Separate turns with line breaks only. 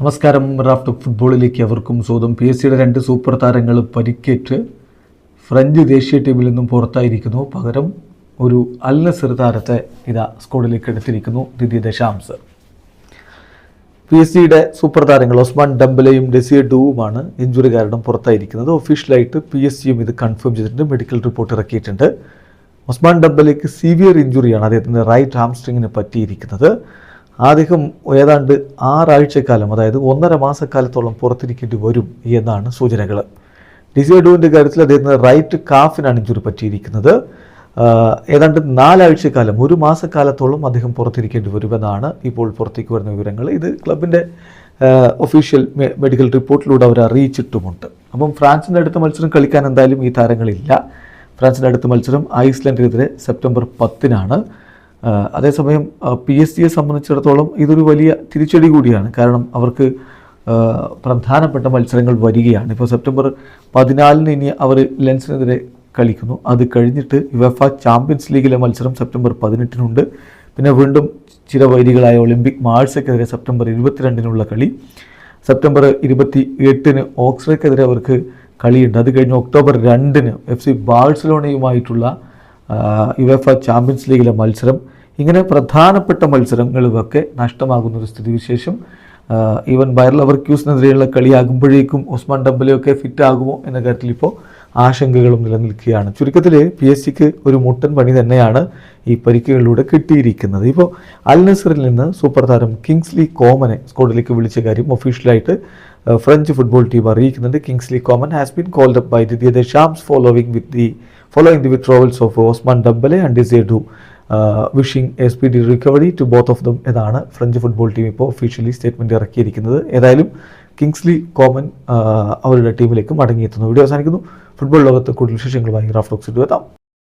നമസ്കാരം. റാഫ്റ്റ് ഫുട്ബോളിലേക്ക് അവർക്കും സ്വന്തം പി എസ് സിയുടെ രണ്ട് സൂപ്പർ താരങ്ങൾ പരിക്കേറ്റ് ഫ്രഞ്ച് ദേശീയ ടീമിൽ നിന്നും പുറത്തായിരിക്കുന്നു. പകരം ഒരു അൽ താരത്തെ ഇതാ സ്ക്വാഡിലേക്ക് എടുത്തിരിക്കുന്നു ദിദി ദശാംസ് പി എസ് സിയുടെ സൂപ്പർ താരങ്ങൾ ഒസ്മാൻ ഡംബലയും ഡെസിയ ഡുവുമാണ് ഇഞ്ചുറി കാരണം പുറത്തായിരിക്കുന്നത്. ഒഫീഷ്യലായിട്ട് പി എസ് സിയും ഇത് കൺഫേം ചെയ്തിട്ടുണ്ട്. മെഡിക്കൽ റിപ്പോർട്ട് ഇറക്കിയിട്ടുണ്ട്. ഒസ്മാൻ ഡംബലയ്ക്ക് സിവിയർ ഇഞ്ചുറിയാണ് അദ്ദേഹത്തിന്റെ റൈറ്റ് ഹാംസ്ട്രിങ്ങിന് പറ്റിയിരിക്കുന്നത്. അദ്ദേഹം ഏതാണ്ട് ആറാഴ്ചക്കാലം അതായത് ഒന്നര മാസക്കാലത്തോളം പുറത്തിരിക്കേണ്ടി വരും എന്നാണ് സൂചനകൾ. ഡിസി ഡൂവിന്റെ കാര്യത്തിൽ അദ്ദേഹത്തിന് റൈറ്റ് കാഫിനാണ് ഇഞ്ചുറി പറ്റിയിരിക്കുന്നത്. ഏതാണ്ട് നാലാഴ്ചക്കാലം ഒരു മാസക്കാലത്തോളം അദ്ദേഹം പുറത്തിരിക്കേണ്ടി വരുമെന്നാണ് ഇപ്പോൾ പുറത്തേക്ക് വരുന്ന വിവരങ്ങൾ. ഇത് ക്ലബിന്റെ ഒഫീഷ്യൽ മെഡിക്കൽ റിപ്പോർട്ടിലൂടെ അവർ അറിയിച്ചിട്ടുമുണ്ട്. അപ്പം ഫ്രാൻസിന്റെ അടുത്ത മത്സരം കളിക്കാൻ എന്തായാലും ഈ താരങ്ങളില്ല. ഫ്രാൻസിന്റെ അടുത്ത മത്സരം ഐസ്ലൻഡിനെതിരെ സെപ്റ്റംബർ പത്തിനാണ്. അതേസമയം പി എസ് സിയെ സംബന്ധിച്ചിടത്തോളം ഇതൊരു വലിയ തിരിച്ചടി കൂടിയാണ്. കാരണം അവർക്ക് പ്രധാനപ്പെട്ട മത്സരങ്ങൾ വരികയാണ്. ഇപ്പോൾ സെപ്റ്റംബർ പതിനാലിന് ഇനി അവർ ലെൻസിനെതിരെ കളിക്കുന്നു. അത് കഴിഞ്ഞിട്ട് യുവഫ ചാമ്പ്യൻസ് ലീഗിലെ മത്സരം സെപ്റ്റംബർ പതിനെട്ടിനുണ്ട്. പിന്നെ വീണ്ടും ചിരവൈരികളായ ഒളിമ്പിക് മാഴ്സയ്ക്കെതിരെ സെപ്റ്റംബർ ഇരുപത്തിരണ്ടിനുള്ള കളി. സെപ്റ്റംബർ ഇരുപത്തി എട്ടിന് ഓക്സ്ഫോർഡ്ക്കെതിരെ അവർക്ക് കളിയുണ്ട്. അത് കഴിഞ്ഞ് ഒക്ടോബർ രണ്ടിന് എഫ് സി ബാഴ്സലോണയുമായിട്ടുള്ള യുവഫ ചാമ്പ്യൻസ് ലീഗിലെ മത്സരം ഇങ്ങനെ പ്രധാനപ്പെട്ട മത്സരങ്ങളുമൊക്കെ നഷ്ടമാകുന്ന ഒരു സ്ഥിതിവിശേഷം ഈവൻ ബയർ ലവർ ക്യൂസിനെതിരെയുള്ള കളിയാകുമ്പോഴേക്കും ഉസ്മാൻ ഡംബലയൊക്കെ ഫിറ്റ് ആകുമോ എന്ന കാര്യത്തിൽ ഇപ്പോൾ ആശങ്കകളും നിലനിൽക്കുകയാണ്. ചുരുക്കത്തിൽ പി എസ് സിക്ക് ഒരു മുട്ടൻ പണി തന്നെയാണ് ഈ പരിക്കുകളിലൂടെ കിട്ടിയിരിക്കുന്നത്. ഇപ്പോൾ അൽ നസറിൽ നിന്ന് സൂപ്പർ താരം കിങ്സ്ലി കോമനെ സ്കോഡിലേക്ക് വിളിച്ച കാര്യം ഒഫീഷ്യലായിട്ട് uh, ഫ്രഞ്ച് ഫുട്ബോൾ ടീം അറിയിക്കുന്നുണ്ട് Kingsley Coman has been called up by the Deschamps following with the following the withdrawals of Ousmane Dembele and Desire Doue wishing a speedy recovery to both of them എന്നാണ് French football team ഇപ്പോൾ officially statement ഇറക്കിയിരിക്കുന്നത്. ഏതായാലും Kingsley കോമൻ അവരുടെ ടീമിലേക്ക് മടങ്ങിയെത്തുന്നു video അവസാനിക്കുന്നു. Football ലോകത്ത് കൂടുതൽ വിശേഷങ്ങളുമായി റാഫ്റ്റോക്സിൽ എത്താം